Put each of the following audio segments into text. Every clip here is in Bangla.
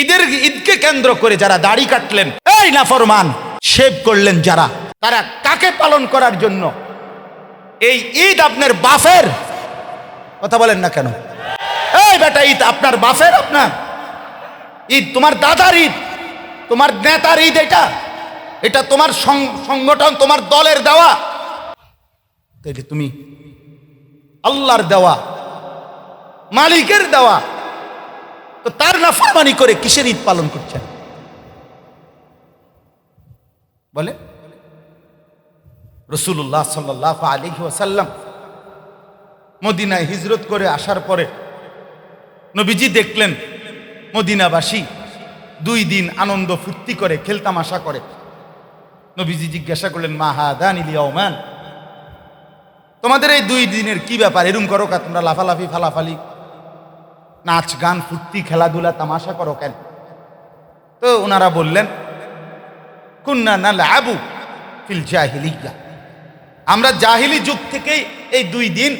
ঈদের ঈদকে কেন্দ্র করে যারা দাড়ি কাটলেন, এই নাফরমান শেভ করলেন যারা, তারা কাকে পালন করার জন্য? এই ঈদ আপনার বাফের? কথা বলেন না কেন? এই বেটা ঈদ আপনার বাফের আপনার? ঈদ তোমার দাদার ঈদ, তোমার নেতার ঈদ এটা। এটা তোমার সংগঠন, তোমার দলের দেওয়া। তাইলে তুমি আল্লাহর দেওয়া, মালিকের দেওয়া। তো তার নাফরমানি করে কিসের ঈদ পালন করছেন? বলে রসুল্লাহ সাল্লাহ আলিহি ওয়াসাল্লাম মদিনায় হিজরত করে আসার পরে নবীজি দেখলেন, মদিনাবাসী দুই দিন আনন্দ ফুর্তি করে, খেলতামাশা করে। নবীজি জিজ্ঞাসা করলেন, মা হা দান ইলিয়াওমান তোমাদের এই দুই দিনের কি ব্যাপার? এরম করো কা, তোমরা লাফালাফি, ফালাফালি নাচ, গান, ফুর্তি, খেলাধুলা, তামাশা করো কেন? তো ওনারা বললেন, কুন্না না লাবু ফিল জাহিলিয়া। আমরা জাহিলি যুগ থেকেই এই দুই দিন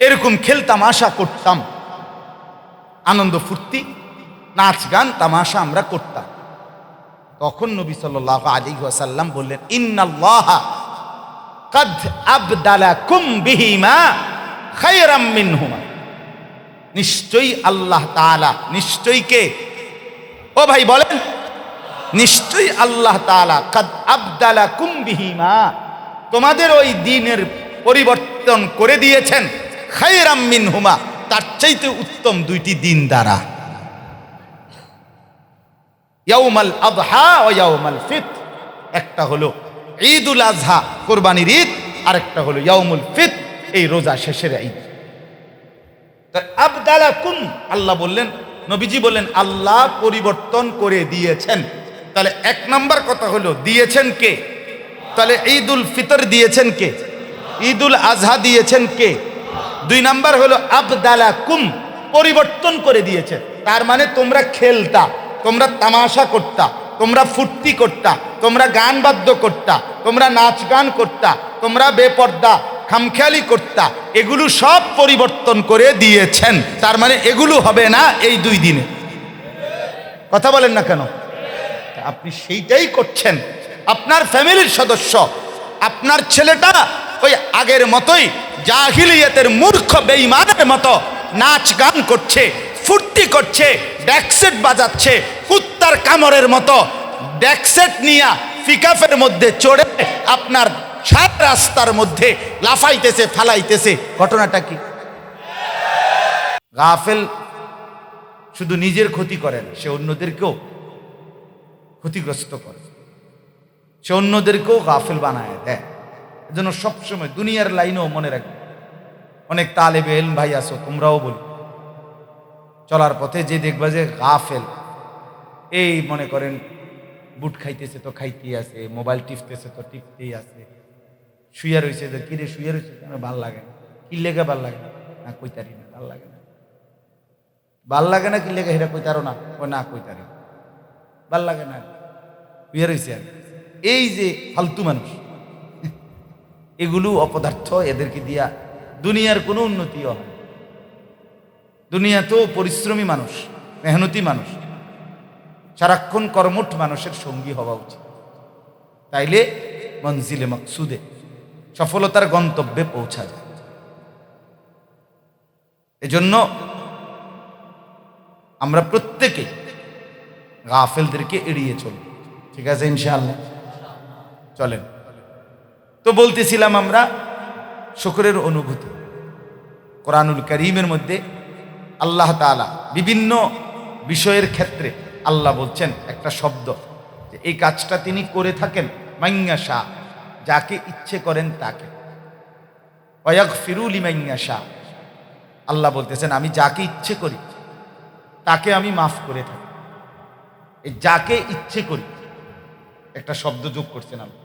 এরকম খেলতামাশা করতাম। আনন্দ, ফুর্তি, নাচ, গান, তামাশা আমরা করতাম। তখন নবী সাল্লাহ আলী ওয়াসাল্লাম বললেন, ইন্নাল্লাহ কদ আবদালাকুম বিহিমা। খায়রাম মিনহুমা। নিশ্চয়ই আল্লাহ তাআলা, নিশ্চয়ই কে? ও ভাই বলেন, নিশ্চয়ই আল্লাহ তাআলা, কদ আবদালাকুম বিহিমা। তোমাদের ওই দিনের পরিবর্তন করে দিয়েছেন খায়রাম মিনহুমা, তার চাইতে উত্তম দুইটি দিন দ্বারা। ইয়াউমাল আবহা ও ইয়াউমাল ফিত একটা হলো ঈদুল আজহা কোরবানির ঈদ, আরেকটা হলো ইয়াউমুল ফিত এই রোজা শেষের ঈদ। আবদালা কুম, আল্লাহ বললেন, নবীজি বললেন, আল্লাহ পরিবর্তন করে দিয়েছেন। তাহলে এক নাম্বার কথা হলো, দিয়েছেন কে? তাহলে ঈদুল ফিতর দিয়েছেন কে? ঈদুল আজহা দিয়েছেন কে? দুই নাম্বার হলো, আবদালা কুম, পরিবর্তন করে দিয়েছে তার মানে তোমরা খেলতা, তোমরা তামাশা করতা, তোমরা ফুর্তি করতা, তোমরা গান বাদ্য করতা, তোমরা নাচ গান করতা, তোমরা বেপর্দা খামখেয়ালি করতা, এগুলো সব পরিবর্তন করে দিয়েছেন। তার মানে এগুলো হবে না এই দুই দিনে। কথা বলেন না কেন? আপনি সেইটাই করছেন। আপনার ফ্যামিলির সদস্য, আপনার ছেলেটা ওই আগের মতোই জাহিলিয়াতের মূর্খ বেঈমানের মতো নাচ গান করছে, ফুর্তি করছে ড্যাকসেট বাজাচ্ছে, কুত্তার কামড়ের মতো ড্যাকসেট নিয়া পিকাফের মধ্যে চড়ে আপনার সাত রাস্তার মধ্যে লাফাইতেছে, ফালাইতেছে। ঘটনাটা কি? গাফেল শুধু নিজের ক্ষতি করেন সে অন্যদেরকেও ক্ষতিগ্রস্ত করে। সে অন্যদেরকেও গাফেল বানায় দেয়। এজন্য সবসময় দুনিয়ার লাইনেও মনে রাখবে। অনেক তালেবে এলম ভাই আসো তোমরাও বলি। চলার পথে যে দেখবা যে গাফেল। এই মনে করেন, বুট খাইতেছে তো খাইতেই আছে, মোবাইল টিপতেছে তো টিপতেই আছে। শুয়ে রয়েছে যে, কিরে শুয়ে রয়েছে কেন? ভালো লাগে না। কি লেগে ভালো লাগে না? না, কইতারি না, ভালো লাগে না। ভালো লাগে না, কি লেগে? হেরা কইতারো না। ও, না, কইতারি। ভালো লাগে না শুয়ে রয়েছে আর এই যে ফালতু মানুষ, এগুলো অপদার্থ, এদেরকে দিয়া দুনিয়ার কোনো উন্নতিও হয় দুনিয়া তো পরিশ্রমী মানুষ, মেহনতি মানুষ, সারাক্ষণ কর্মঠ মানুষের সঙ্গী হওয়া উচিত। তাইলে মঞ্জিলে মকসুদে সফলতার গন্তব্যে পৌঁছা যায়। এজন্য আমরা প্রত্যেকে গাফেলদেরকে এড়িয়ে চলব ঠিক আছে, ইনশাআল্লাহ? চলেন। তো বলতেছিলাম আমরা, শুকরের অনুভূতি। কোরআনুল করিমের মধ্যে আল্লাহ তাআলা বিভিন্ন বিষয়ের ক্ষেত্রে আল্লাহ বলছেন একটা শব্দ এই কাজটা তিনি করে থাকেন মাইয়া শাহ। যাকে ইচ্ছে করেন তাকে। অয়াক ফিরুল ইমাইয়া শাহ আল্লাহ বলতেছেন, আমি যাকে ইচ্ছে করি, তাকে আমি মাফ করে থাকি। এই যাকে ইচ্ছে করি, একটা শব্দ যোগ করছেন আল্লাহ।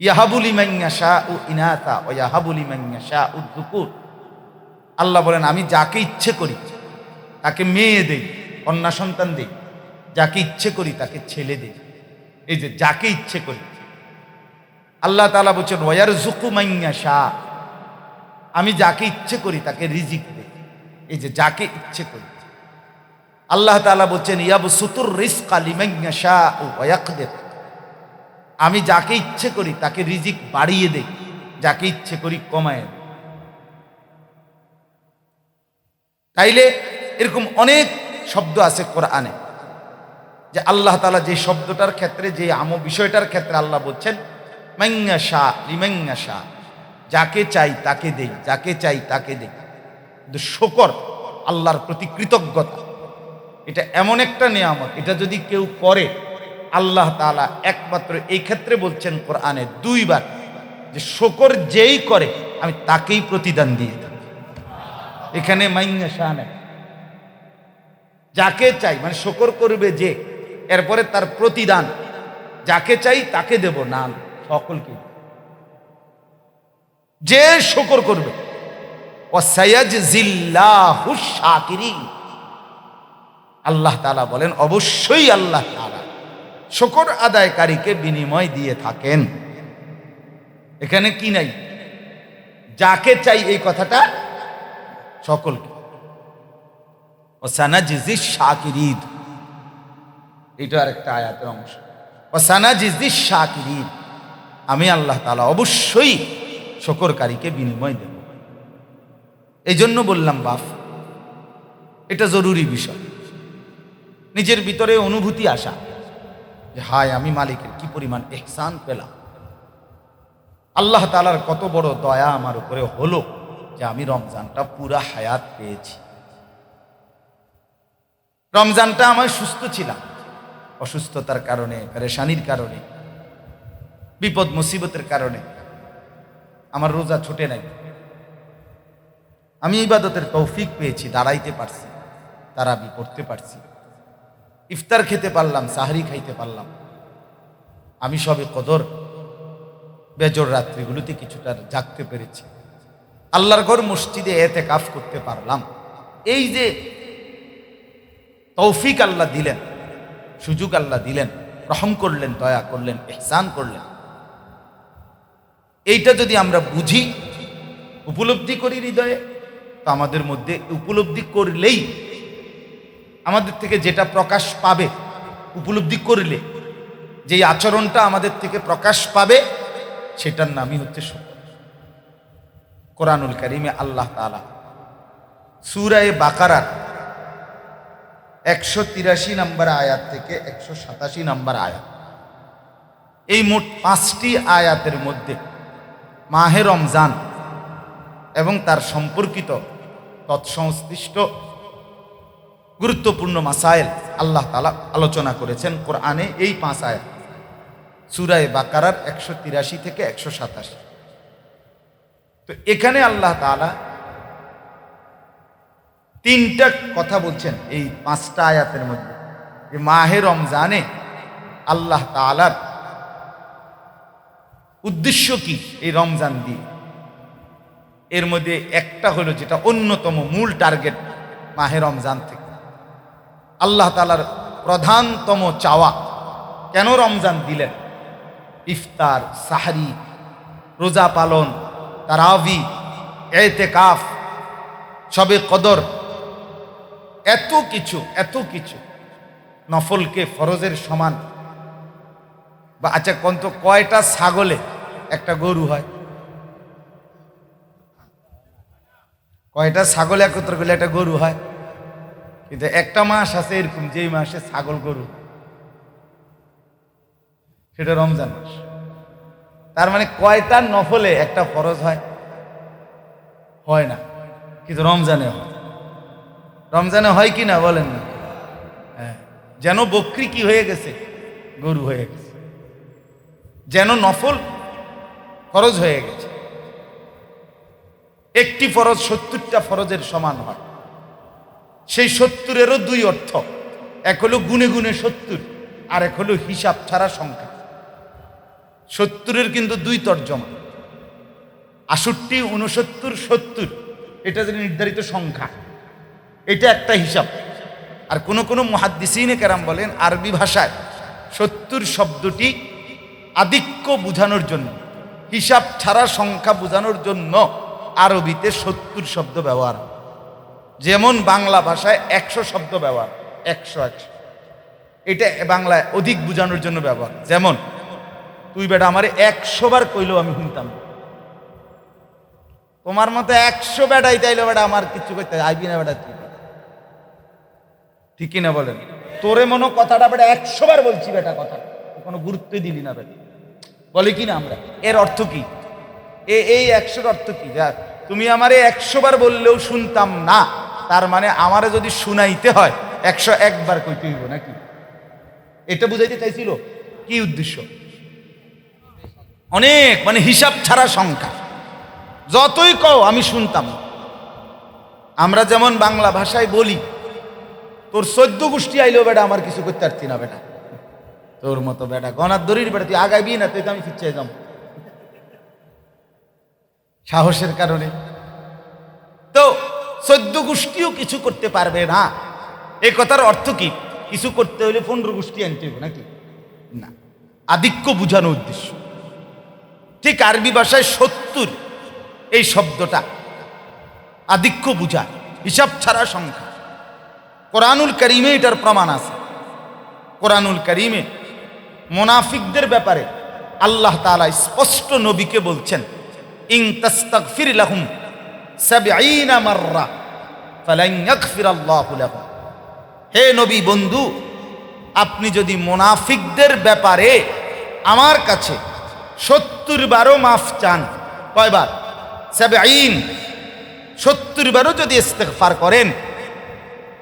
ইয়াহাবুলি মাইয়া শাহ ও ইনাতা ও ইয়াহাবুলি মাইয়া শাহ উদ্দুকুর আল্লাহ বলেন, আমি যাকে ইচ্ছে করি, তাকে মেয়ে দেই, কন্যা সন্তান দেই, যাকে ইচ্ছে করি, তাকে ছেলে দেই। এই যে যাকে ইচ্ছে করি আল্লাহ তালা বলছেন ওয়ার জুকু মাইয়া শাহ আমি যাকে ইচ্ছে করি তাকে রিজিক দেই। এই যে যাকে ইচ্ছে করি। আল্লাহ তাআলা বলছেন ইয়াবু সুতুর রিস্ক আলিমাইয়াশা ও ওয়াকদের আমি যাকে ইচ্ছে করি তাকে রিজিক বাড়িয়ে দেই, যাকে ইচ্ছে করি কমায় তাইলে এরকম অনেক শব্দ আছে কোরআনে, যে আল্লাহ তালা যে শব্দটার ক্ষেত্রে, যে আম বিষয়টার ক্ষেত্রে আল্লাহ বলছেন মাইয়া শাহ শাহ যাকে চাই তাকে দেই, যাকে চাই তাকে দেই। কিন্তু শকর, আল্লাহর প্রতি কৃতজ্ঞতা। এটা এমন একটা নিয়ামত, এটা যদি কেউ করে, আল্লাহ তাআলা একমাত্র এই ক্ষেত্রে বলছেন কোরআনে দুইবার যে শকর যেই করে, আমি তাকেই প্রতিদান দিয়ে দেব এখানে মাইয়া শাহ নেই। যাকে চাই মানে শকর করবে যে, এরপরে তার প্রতিদান, যাকে চাই তাকে দেব না সকলকে যে শকর করবে। আল্লাহ তালা বলেন, অবশ্যই আল্লাহ তাআলা শকর আদায়কারীকে বিনিময় দিয়ে থাকেন। এখানে কি নাই? যাকে চাই এই কথাটা, সকলকে। ও সানাজিজি শাকিরিদ এটা আরেকটা আয়াতের অংশ। ও সানাজিজি শাকিরিদ আমি আল্লাহ তালা অবশ্যই শকরকারীকে বিনিময় দেব। এই জন্য বললাম বাপ এটা জরুরি বিষয়। নিজের ভিতরে অনুভূতি আসা যে, হায়, আমি মালিকের কি পরিমাণ এহসান পেলাম। আল্লাহ তালার কত বড় দয়া আমার উপরে হলো যে, আমি রমজানটা পুরা হায়াত পেয়েছি। রমজানটা আমার সুস্থ ছিলাম। অসুস্থতার কারণে, পেরেশানির কারণে বিপদ, মুসিবতের কারণে। আমার রোজা ছুটে নাই। আমি ইবাদতের তৌফিক পেয়েছি, দাঁড়াইতে পারছি, তারাবি পড়তে পারছি। ইফতার খেতে পারলাম, সাহারি খাইতে পারলাম। আমি সবে কদর, বেজর রাত্রিগুলোতে কিছুটা জাগতে পেরেছি। আল্লাহর ঘর মসজিদে এতে কাফ করতে পারলাম। এই যে তৌফিক আল্লাহ দিলেন, সুযোগ আল্লাহ দিলেন, রহম করলেন, দয়া করলেন, এহসান করলেন এইটা যদি আমরা বুঝি, উপলব্ধি করি হৃদয়ে, তো আমাদের মধ্যে উপলব্ধি করলেই আমাদের থেকে যেটা প্রকাশ পাবে, উপলব্ধি করলে, যেই আচরণটা আমাদের থেকে প্রকাশ পাবে, সেটার নামই হচ্ছে শকর কোরআনুল করিমে আল্লাহ তালা সুরায় বাকারার একশো তিরাশি নম্বর আয়াত থেকে একশো সাতাশি নম্বর আয়াত, এই মোট পাঁচটি আয়াতের মধ্যে মাহে রমজান এবং তার সম্পর্কিত তৎসংশ্লিষ্ট গুরুত্বপূর্ণ মাসাইল আল্লাহ তালা আলোচনা করেছেন কোরআনে এই পাঁচ আয়াত। সুরায় বাকারার একশো তিরাশি থেকে একশো সাতাশি। তো এখানে আল্লাহ তালা তিনটা কথা বলছেন এই পাঁচটা আয়াতের মধ্যে। যে মাহে রমজানে আল্লাহ তালার উদ্দেশ্য কি এই রমজান দিয়ে? এর মধ্যে একটা হলো যেটা অন্যতম মূল টার্গেট মাহে রমজান থেকে। আল্লাহ তালার প্রধানতম চাওয়া, কেন রমজান দিলেন? ইফতার, সাহারি, রোজা পালন, তারাবি এতে কাফ সবে কদর, এত কিছু এত কিছু নফলকে ফরজের সমান। বা আচ্ছা কন্ত কয়টা ছাগলে একটা গরু হয়। কয়টা ছাগল একত্র করলে একটা গরু হয়? কিন্তু একটা মাস আছে এরকম, যেই মাসে ছাগল গরু সেটা রমজান মাস। তার মানে কয়টা নফলে একটা ফরজ হয়? হয় না। কিন্তু রমজানে হয়। রমজানে হয় কি না বলেন না? হ্যাঁ। যেন বকরি কি হয়ে গেছে? গরু হয়ে গেছে। যেন নফল ফরজ হয়ে গেছে। একটি ফরজ সত্তরটা ফরজের সমান হয়। সেই সত্তরেরও দুই অর্থ। এক হলো গুনে গুনে সত্তর, আর এক হলো হিসাব ছাড়া সংখ্যা। সত্তরের কিন্তু দুই তর্জমা। আষট্টি উনসত্তর সত্তর, এটা যে নির্ধারিত সংখ্যা, এটা একটা হিসাব। আর কোন কোন মহাদ্দিসিনে কেরাম বলেন, আরবি ভাষায় সত্তর শব্দটি আধিক্য বোঝানোর জন্য। হিসাব ছাড়া সংখ্যা বোঝানোর জন্য আরবিতে সত্তর শব্দ ব্যবহার যেমন বাংলা ভাষায় একশো শব্দ ব্যবহার, একশো একশো। এটা বাংলায় অধিক বোঝানোর জন্য ব্যবহার। যেমন, তুই বেটা আমার একশো বার কইলেও আমি শুনতাম তোমার মতো একশো বেটাই তাইলে বেটা আমার কিছু করতে আইবি না বেটা ঠিকই না বলেন? তোরে মনে কথাটা বেটা একশো বার বলছি বেটা কথা কোনো গুরুত্বই দিলি না বেটা। বলে কি না আমরা? এর অর্থ কি? এ, এই একশোর অর্থ কি? যাক তুমি আমারে একশো বার বললেও শুনতাম না। তার মানে আমারে যদি শুনাইতে হয়, একশো একবার কইতে হইব নাকি? এটা বুঝাইতে চাইছিল? কি উদ্দেশ্য? অনেক মানে হিসাব ছাড়া সংখ্যা। যতই কও, আমি শুনতাম আমরা যেমন বাংলা ভাষায় বলি, তোর চোদ্দ গোষ্ঠী আইলেও বেটা, আমার কিছু করতে পারছি না বেটা। তোর মতো বেটা। গনার দড়ির বেটা তুই আগাবি না, তুই তো আমি ফিরছে যাম। সাহসের কারণে। তো চোদ্দ গোষ্ঠীও কিছু করতে পারবে না। এই কথার অর্থ কি? কিছু করতে হলে পনেরো গোষ্ঠী আনতে হবে নাকি? না। আধিক্য বুঝানো উদ্দেশ্য। ঠিক আরবি ভাষায় সত্তর, এই শব্দটা। আধিক্য বুঝায় হিসাব ছাড়া সংখ্যা। কোরআনুল করিমে এটার প্রমাণ আছে। কোরআনুল করিমে মোনাফিকদের ব্যাপারে আল্লাহ তাআলা স্পষ্ট নবীকে বলছেন ইং ইয়াগফির আল্লাহু লাহুম। হে নবী বন্ধু, আপনি যদি মোনাফিকদের ব্যাপারে আমার কাছে সত্তর বারও মাফ চান, কয়বার? সাবে আইন সত্তর বারও যদি ইস্তেগফার করেন,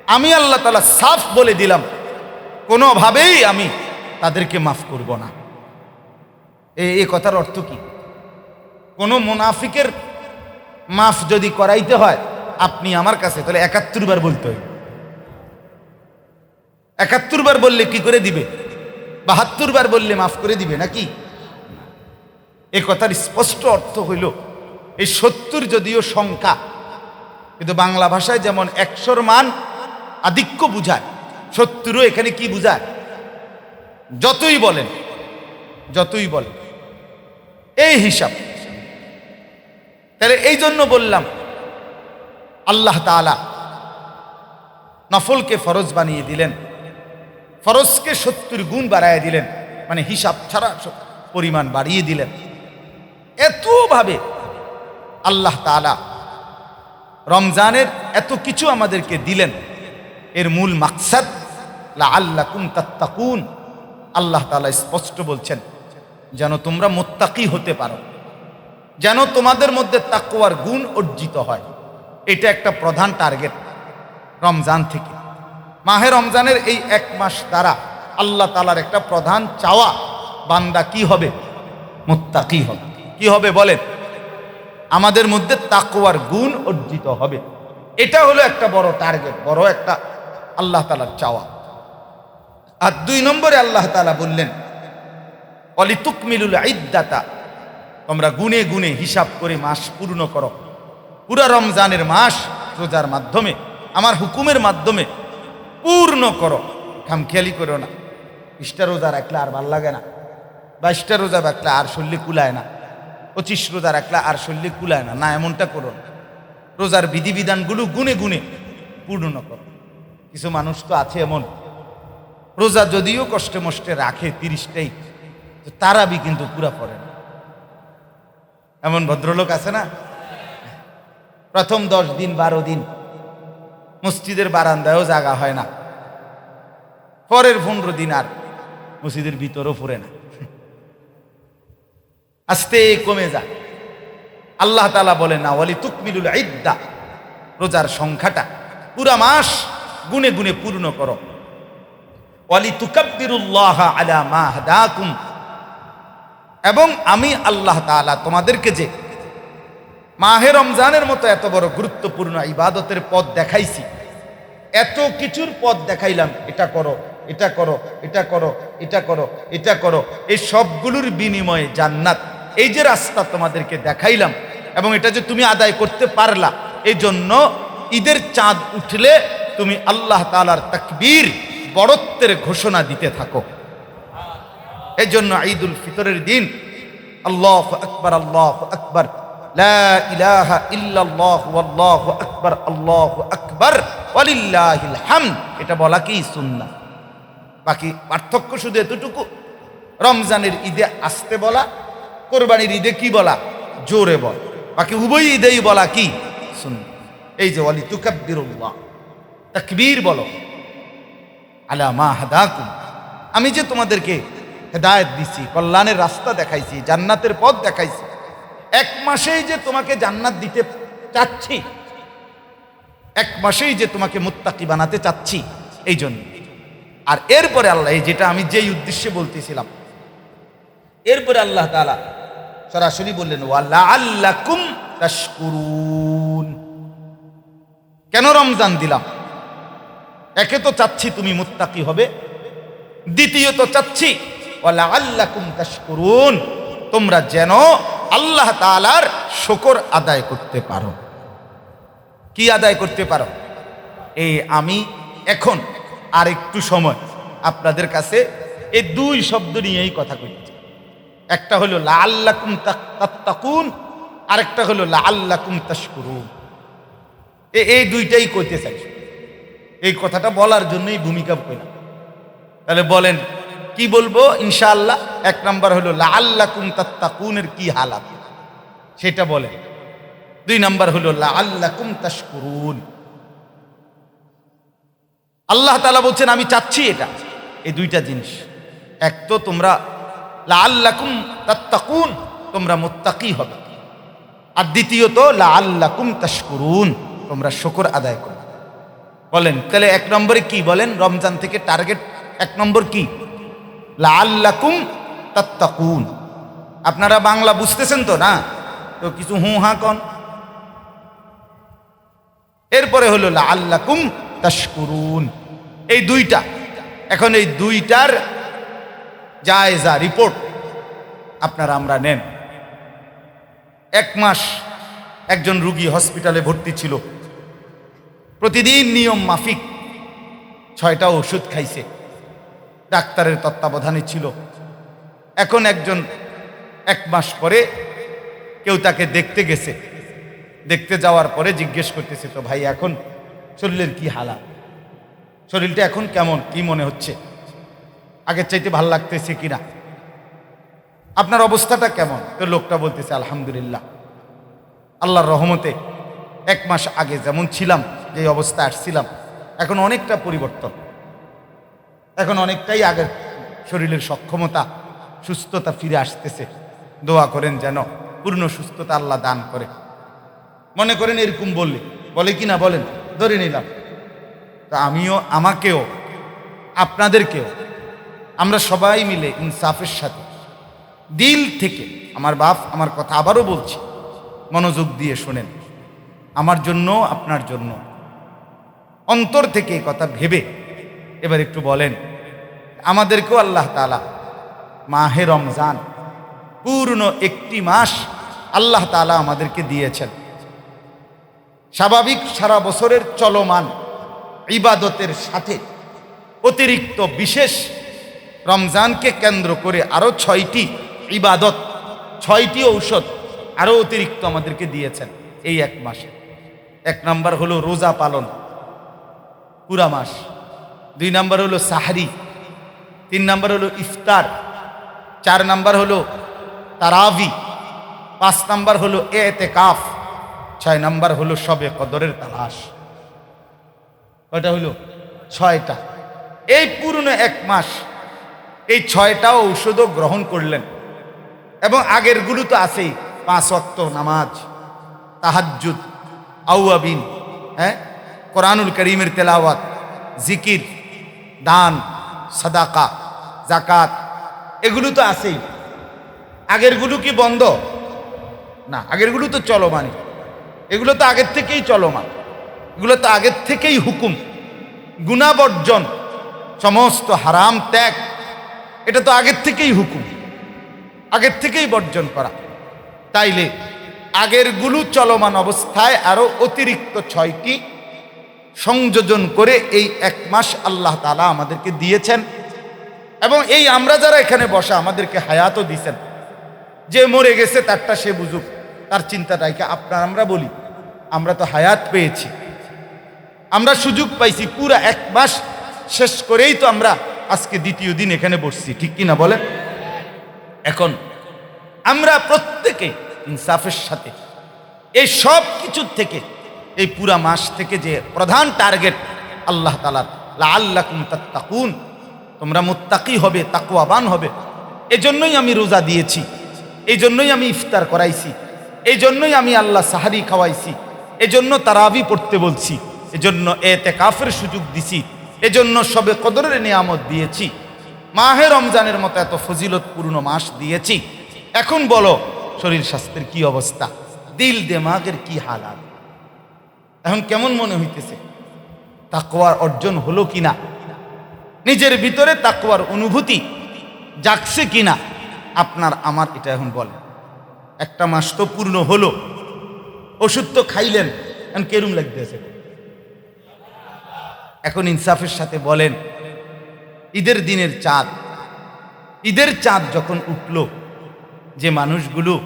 আমি আল্লাহ তালা সাফ বলে দিলাম। কোনোভাবেই আমি তাদেরকে মাফ করব না। এ- এই কথার অর্থ কি? কোনো মুনাফিকের মাফ যদি করাইতে হয়, আপনি আমার কাছে তাহলে একাত্তর বার বলতে হয় একাত্তর বার বললে কি করে দিবে? বাহাত্তর বার বললে মাফ করে দিবে নাকি? এ কথার স্পষ্ট অর্থ হইল, এই সত্তর যদিও সংখ্যা, কিন্তু বাংলা ভাষায় যেমন একশোর মান আধিক্য বুঝায়, সত্তরও এখানে কি বুঝায়? যতই বলেন যতই বলেন। এই হিসাব। তাহলে এই জন্য বললাম, আল্লাহ তাআলা নফলকে ফরজ বানিয়ে দিলেন, ফরজকে সত্তর গুণ বাড়ায় দিলেন মানে হিসাব ছাড়া পরিমাণ বাড়িয়ে দিলেন। এতভাবে আল্লাহ তাআলা রমজানের এত কিছু আমাদেরকে দিলেন। এর মূল মাকসাদ লা আল্লাহ কুন তাত্তাকুন। আল্লাহ তালা স্পষ্ট বলছেন, যেন তোমরা মোত্তাকি হতে পারো, যেন তোমাদের মধ্যে তাকুয়ার গুণ অর্জিত হয়। এটা একটা প্রধান টার্গেট রমজান থেকে। মাহে রমজানের এই এক মাস দ্বারা আল্লাহ তালার একটা প্রধান চাওয়া, বান্দা কি হবে? মোত্তাকি হবে। কি হবে বলেন? আমাদের মধ্যে তাকুয়ার গুণ অর্জিত হবে। এটা হলো একটা বড় টার্গেট, বড় একটা আল্লাহ তালার চাওয়া। আর দুই নম্বরে আল্লাহ তালা বললেন, অলিতুকমিলুল ইদ্দাতা তোমরা গুনে গুনে হিসাব করে মাস পূর্ণ করো। পুরা রমজানের মাস রোজার মাধ্যমে, আমার হুকুমের মাধ্যমে পূর্ণ করো। খামখেয়ালি করো না। বিশটা রোজা রাখলে আর ভালো লাগে না। বাইশটা রোজা রাখলে আর শরীরে কুলায় না। পঁচিশ রোজা রাখলে আর শরীরে কুলায় না। না, এমনটা করো না। রোজার বিধিবিধানগুলো গুনে গুনে পূর্ণ করো। কিছু মানুষ তো আছে এমন। রোজা যদিও কষ্টে মষ্টে রাখে তিরিশটাই তারাবি কিন্তু পুরা পড়ে না। এমন ভদ্রলোক আছে না? প্রথম দশ দিন, বারো দিন মসজিদের বারান্দায়ও জাগা হয় না। পরের পনেরো দিন আর মসজিদের ভিতরও ফুরে না। আস্তে কমে যায়। আল্লাহ তালা বলে না ওয়ালি তুকমিলুল ইদ্দা রোজার সংখ্যাটা পুরা মাস গুনে গুনে পূর্ণ করো ওয়ালি তুকাব্বিরুল্লাহ আলা মা হাদাকুম এবং আমি আল্লাহ তাআলা তোমাদেরকে যে মাহে রমজানের মতো এত বড় গুরুত্বপূর্ণ ইবাদতের পথ দেখাইছি, এত কিছুর পথ দেখাইলাম, এটা করো এটা করো এটা করো এটা করো এটা করো, এই সবগুলোর বিনিময়ে জান্নাত। এই যে রাস্তা তোমাদেরকে দেখাইলাম, এবং এটা যে তুমি আদায় করতে পারলা এই জন্য ঈদের চাঁদ উঠলে তুমি আল্লাহ তালার তাকবীর বড়ত্বের ঘোষণা দিতে থাকো। এই জন্য ঈদুল ফিতরের দিন, আল্লাহ আকবার, আল্লাহ আকবর আকবার, আল্লাহু আকবার হামদ। এটা বলা কি? সুন্নাহ। বাকি পার্থক্য শুধু এতটুকু, রমজানের ঈদে আসতে বলা, কোরবানির ঈদে কি বলা? জোরে বল। বাকি উভয় ঈদেই বলা কি? শুন এই যে ওয়ালি তুকাব্বিরুল্লাহ তাকবীর বলো। আলা মা হাদাকুম। আমি যে তোমাদেরকে হেদায়েত দিছি, কল্যাণের রাস্তা দেখাইছি, জান্নাতের পথ দেখাইছি, এক মাসেই যে তোমাকে জান্নাত দিতে চাচ্ছি, এক মাসেই যে তোমাকে মুত্তাকি বানাতে চাচ্ছি, এই জন্য। আর এরপরে আল্লাহ, এই যেটা আমি যেই উদ্দেশ্যে বলতেছিলাম, এরপরে আল্লাহ তাআলা সরাসরি বললেন ওয়াল্লা আল্লাকুম তাশকুরুন। কেন রমজান দিলাম? একে তো চাচ্ছি তুমি মুত্তাকি হবে দ্বিতীয়ত চাচ্ছি ওয়ালা আল্লাকুম তাশকুরুন, তোমরা যেন আল্লাহ তাআলার শকর আদায় করতে পারো। কি আদায় করতে পারো? এই আমি এখন আর একটু সময় আপনাদের কাছে এই দুই শব্দ নিয়েই কথা কইছি একটা হলো লা আল্লাকুম তাত্তাকুন, আরেকটা হলো লা আল্লাকুম তাশকুরুন। এ- এই দুইটাই কইতে চাই এই কথাটা বলার জন্যই ভূমিকা কইলাম তাহলে বলেন, কি বলব? ইনশাআল্লাহ, এক নাম্বার হলো লা আল্লাকুম তাত্তাকুনের কি হালাত? সেটা বলেন। দুই নাম্বার হলো লা আল্লাকুম তাশকুরুন। আল্লাহ তাআলা বলছেন, আমি চাচ্ছি এটা, এই দুইটা জিনিস। এক তো তোমরা লা আল্লাকুম তাত্তাকুন, তোমরা মুত্তাকি হবে। আর দ্বিতীয়ত লা আল্লাকুম তাশকুরুন, তোমরা শুকর আদায় করো। বলেন, তাহলে এক নম্বরে কি বলেন? রমজান থেকে টার্গেট এক নম্বর কি? লা আল্লাকুম তাত্তাকুন। আপনারা বাংলা বুঝতেছেন তো না? তো কিছু হু হা কন। এরপরে হলো লা আল্লাকুম তাশকুরুন। এই দুইটা। এখন এই দুইটার জায়জা রিপোর্ট আপনারা আমরা নেন। এক মাস একজন রুগী হসপিটালে ভর্তি ছিল। প্রতিদিন নিয়ম মাফিক। ছয়টা ওষুধ খাইছে। ডাক্তারের তত্ত্বাবধানে ছিল। এখন একজন এক মাস পরে কেউ তাকে দেখতে গেছে। দেখতে যাওয়ার পরে জিজ্ঞেস করতেছে, তো ভাই, এখন শরীরের কি হালা? শরীরটা এখন কেমন? কি মনে হচ্ছে? আগের চাইতে ভালো লাগতেছে কিনা? আপনার অবস্থাটা কেমন? তো লোকটা বলতেছে, আলহামদুলিল্লাহ। আল্লাহর রহমতে এক মাস আগে যেমন ছিলাম যে অবস্থা আসছিলাম, এখন অনেকটা পরিবর্তন। এখন অনেকটাই আগের শরীরের সক্ষমতা, সুস্থতা ফিরে আসতেছে। দোয়া করেন যেন পূর্ণ সুস্থতা আল্লাহ দান করে। মনে করেন এরকম বললে, বলে কি না বলেন? ধরে নিলাম। তা আমিও, আমাকেও, আপনাদেরকেও, আমরা সবাই মিলে ইনসাফের সাথে দিল থেকে আমার বাপ আমার কথা আবারও বলছি, মনোযোগ দিয়ে শোনেন। আমার জন্য, আপনার জন্য। অন্তর থেকে কথা ভেবে। এবার একটু বলেন, আমাদেরকেও আল্লাহ তালা মাহে রমজান পূর্ণ একটি মাস আল্লাহ তালা আমাদেরকে দিয়েছেন। স্বাভাবিক সারা বছরের চলমান ইবাদতের সাথে অতিরিক্ত বিশেষ রমজানকে কেন্দ্র করে আরও ছয়টি ইবাদত, ছয়টি ঔষধ আরও অতিরিক্ত আমাদেরকে দিয়েছেন এই এক মাসে। এক নাম্বার হলো রোজা পালন। পুরা মাস। দুই নাম্বার হলো সাহারি, তিন নাম্বার হলো ইফতার, চার নাম্বার হলো তারাভি পাঁচ নাম্বার হলো এতে কাফ ছয় নাম্বার হলো সবে কদরের তালাশ। কয়টা হলো? ছয়টা। এই পুরনো এক মাস, এই ছয়টা ঔষধও গ্রহণ করলেন। এবং আগেরগুলো তো আছেই, পাঁচ অক্ত নামাজ, তাহাজ্জুদ, আউয়াবিন হ্যাঁ? কোরআনুল করিমের তেলাওয়াত, জিকির, দান, সাদাকা জাকাত এগুলো তো আছেই। আগেরগুলো কি বন্ধ? না, আগেরগুলো তো চলমানই এগুলো তো আগের থেকেই চলমান। এগুলো তো আগের থেকেই হুকুম। গুণাবর্জন সমস্ত হারাম ত্যাগ, এটা তো আগের থেকেই হুকুম। আগের থেকেই বর্জন করা। তাইলে আগেরগুলো চলমান অবস্থায় আরও অতিরিক্ত ছয়টি সংযোজন করে এই এক মাস আল্লাহ তালা আমাদেরকে দিয়েছেন। এবং এই আমরা যারা এখানে বসা, আমাদেরকে হায়াতও দিয়েছেন যে মরে গেছে, তারটা সে বুঝুক। তার চিন্তাটাকে আপনার আমরা বলি। আমরা তো হায়াত পেয়েছি। আমরা সুযোগ পাইছি পুরা এক মাস শেষ করেই তো আমরা আজকে দ্বিতীয় দিন এখানে বসছি। ঠিক কিনা বলে এখন আমরা প্রত্যেকে ইনসাফের সাথে এই সব কিছুর থেকে এই পুরা মাস থেকে যে প্রধান টার্গেট আল্লাহ তালার আল্লাহ তাত্তাকুন, তোমরা মুত্তাকি হবে তাকুয়াবান হবে। এজন্যই আমি রোজা দিয়েছি এই জন্যই আমি ইফতার করাইছি এই জন্যই আমি আল্লাহ সাহারি খাওয়াইছি, এজন্য তারাবি পড়তে বলছি, এজন্য এতে কাফের সুযোগ দিছি, এজন্য সবে কদরের নিয়ামত দিয়েছি, মাহে রমজানের মতো এত ফজিলতপূর্ণ মাস দিয়েছি। এখন বলো, শরীর স্বাস্থ্যের কি অবস্থা? দিল দেমাগের কি হালাত? এখন কেমন মনে হইতেছে? তাকওয়ার অর্জন হলো কিনা? নিজের ভিতরে তাকওয়ার অনুভূতি জাগছে কিনা? আপনার আমার এটা এখন বলে একটা মাস তো পূর্ণ হলো। ওষুধ তো খাইলেন। এখন কেরুম লাগতেছে? এখন ইনসাফের সাথে বলেন, ঈদের দিনের চাঁদ। ঈদের চাঁদ যখন উঠল, যে মানুষগুলো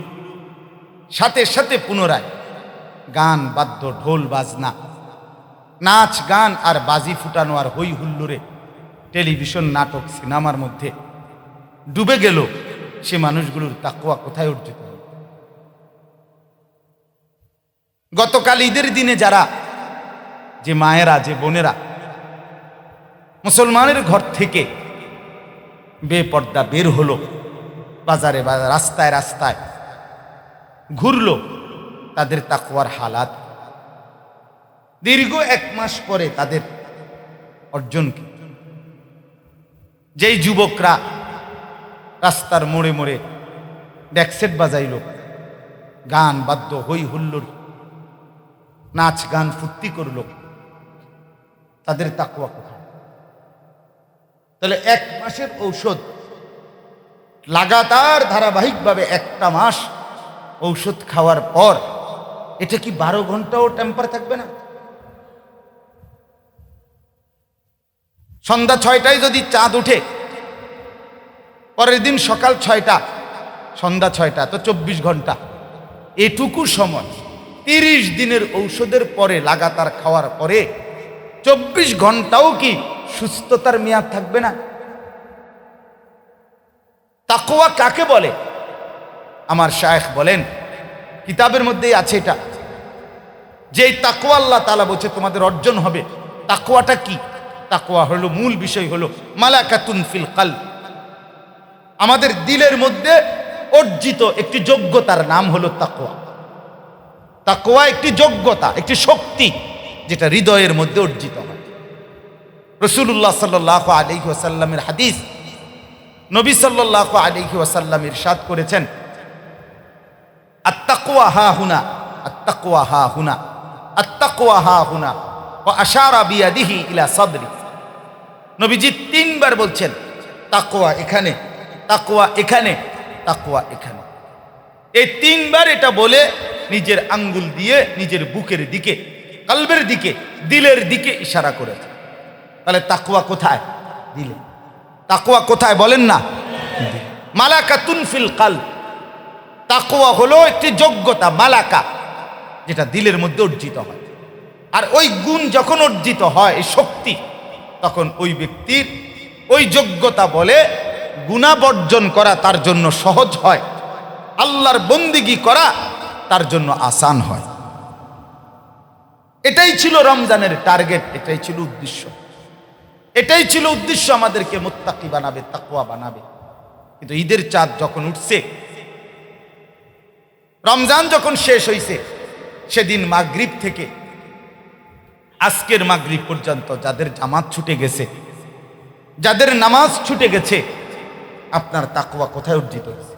সাথে সাথে পুনরায় গান, বাদ্য, ঢোল, বাজনা। নাচ, গান আর বাজি ফুটানো আর হই হুল্লোরে টেলিভিশন, নাটক, সিনেমার মধ্যে ডুবে গেল সে মানুষগুলোর তাকুয়া কোথায় অর্জিত? গতকাল ঈদের দিনে যারা, যে মায়েরা, যে বোনেরা মুসলমানের ঘর থেকে বেপর্দা বের হলো, বাজারে রাস্তায় রাস্তায় ঘুরলো তাদের তাকুয়ার হালাত। দীর্ঘ এক মাস পরে তাদের অর্জন কি? যেই যুবকরা রাস্তার মোড়ে মোড়ে ড্যাকসেট বাজাইল, গান বাদ্য হই হুল্লোর নাচ গান ফুর্তি করল, তাদের তাকুয়া কোথায়? তাহলে এক মাসের ঔষধ লাগাতার ধারাবাহিকভাবে একটা মাস ঔষধ খাওয়ার পর এটা কি বারো ঘন্টাও টেম্পার থাকবে না? সন্ধ্যা ছয়টায় যদি চাঁদ উঠে, পরের দিন সকাল ছয়টা, সন্ধ্যা ছয়টা, তো চব্বিশ ঘণ্টা। এটুকু সময়, তিরিশ দিনের ঔষধের পরে, লাগাতার খাওয়ার পরে, চব্বিশ ঘন্টাও কি সুস্থতার মেয়াদ থাকবে না? তাকোয়া কাকে বলে? আমার শায়েখ বলেন কিতাবের মধ্যেই আছে এটা। যে তাকোয়া আল্লাহ তালা বলছে, তোমাদের অর্জন হবে। তাকোয়াটা কি? তাকোয়া হলো, মূল বিষয় হলো, মালাকাতুন ফিল কাল আমাদের দিলের মধ্যে অর্জিত একটি যোগ্যতার নাম হলো তাকোয়া তাকোয়া একটি যোগ্যতা, একটি শক্তি, যেটা হৃদয়ের মধ্যে অর্জিত হয়। রসুল্লাহ সাল্লাহ ওয়াসাল্লামের হাদিস নবী সাল্লাহ ওয়াসাল্লাম ইরশাদ করেছেন আত্তাকুয়া হা হুনা, আত্তাকুয়া হা হুনা, আত্তাকুয়া হা হুনা আশারা বিয়াদিহি ইলা সদরি। তিনবার বলছেন তাকোয়া এখানে তাকোয়া এখানে তাকোয়া এখানে। এই তিনবার এটা বলে নিজের আঙ্গুল দিয়ে নিজের বুকের দিকে, কালবের দিকে, দিলের দিকে ইশারা করেছে। তাহলে তাকুয়া কোথায়? দিলে। তাকুয়া কোথায় বলেন না? মালাকা তুনফিল কাল তাকুয়া হলো একটি যোগ্যতা, মালাকা, যেটা দিলের মধ্যে অর্জিত হয়। আর ওই গুণ যখন অর্জিত হয় শক্তি, তখন ওই ব্যক্তির ওই যোগ্যতা বলে গুণাবর্জন করা তার জন্য সহজ হয়, আল্লাহর বন্দিগি করা তার জন্য আসান হয়। এটাই ছিল রমজানের টার্গেট, এটাই ছিল উদ্দেশ্য। এটাই ছিল উদ্দেশ্য আমাদেরকে মোত্তাকি বানাবে তাকুয়া বানাবে। কিন্তু ঈদের চাঁদ যখন উঠছে রমজান যখন শেষ হইছে, সেদিন মাগরীব থেকে, আজকের মাগরীব পর্যন্ত যাদের জামাত ছুটে গেছে, যাদের নামাজ ছুটে গেছে, আপনার তাকুয়া কোথায় অর্জিত হয়েছে?